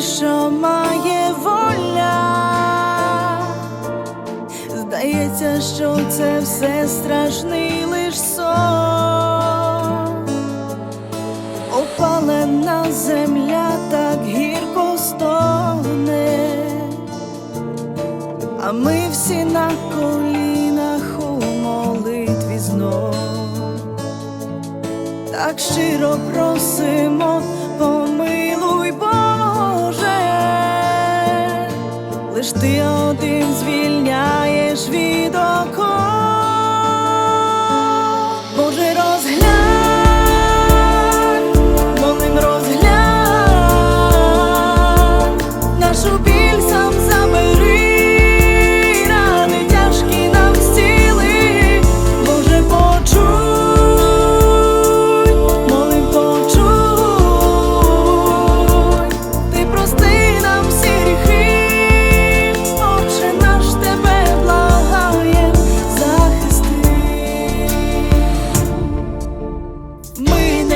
що має воля. Здається, що це все страшний лиш сон. Опалена земля так гірко стогне, а ми всі на колінах у молитві знов. Так щиро просимо, помилуй лиш ти один звільняєш від оков.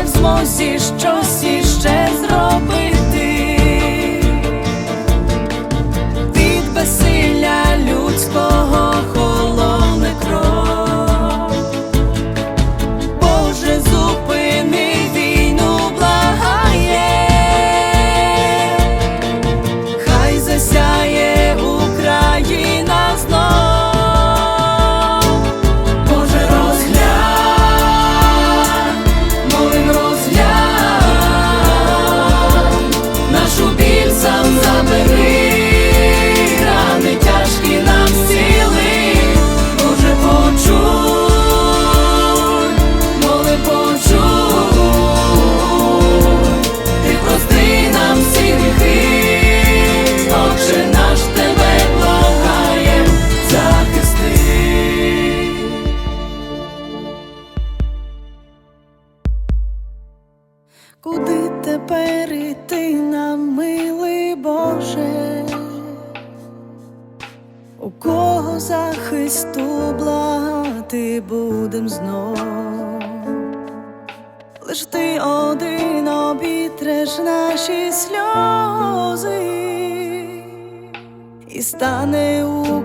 В змозі щось іще зробити Куди тепер іти нам, милий Боже? У кого захисту благати будем знов? Лиш ти один обітреш наші сльози, і стане знов.